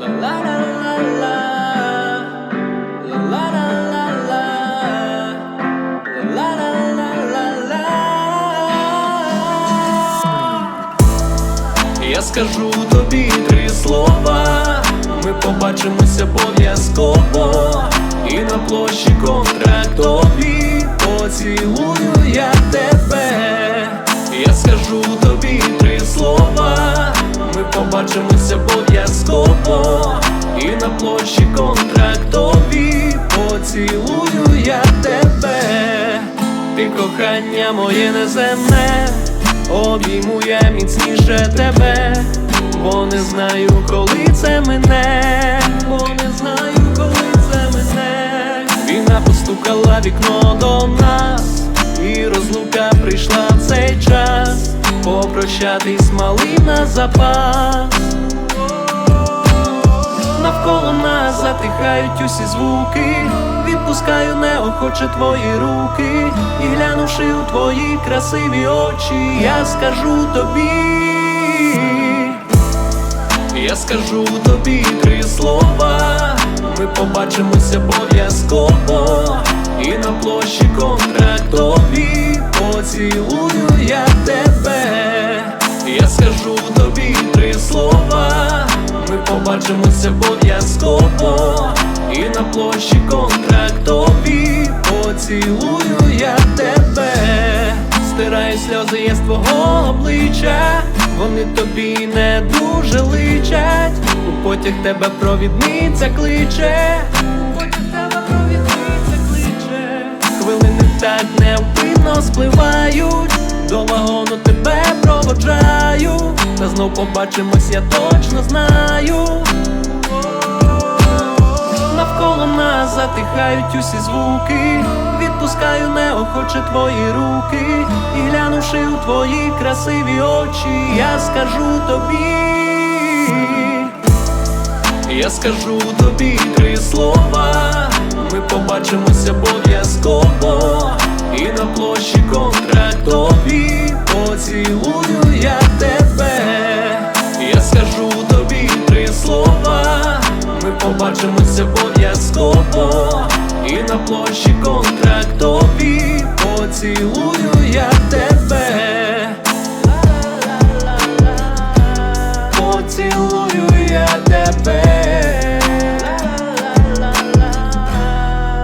Я скажу тобі три слова, ми побачимося обов'язково. І на площі контрактові поцілую я тебе. Я скажу тобі три слова, ми побачимося обов'язково І на площі контрактові поцілую я тебе. Ти кохання моє неземне, обійму я міцніше тебе, бо не знаю, коли це мене, бо не знаю, коли це мене. Війна постукала вікно до нас, і розлука прийшла в цей час. Попрощатись малим на запас. Навколо нас затихають усі звуки, відпускаю неохоче твої руки, і глянувши у твої красиві очі, я скажу тобі, я скажу тобі три слова, ми побачимося обов'язково, і на площі контрактові поцілую побачимося обов'язково. І на площі контрактові Поцілую я тебе. Стираю сльози я з твого обличчя. Вони тобі не дуже личать. У потяг тебе провідниця кличе. У потяг тебе провідниця кличе. Хвилини так невпинно спливають. До вагону тебе проводжаю Та знов побачимось, я точно знаю. Навколо нас затихають усі звуки, відпускаю неохоче твої руки, і глянувши у твої красиві очі, я скажу тобі, я скажу тобі три слова, ми побачимося обов'язково, і на площі контрактові. побачимося пов'язково І на площі контрактові поцілую я тебе, поцілую я тебе,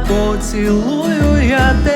поцілую я тебе.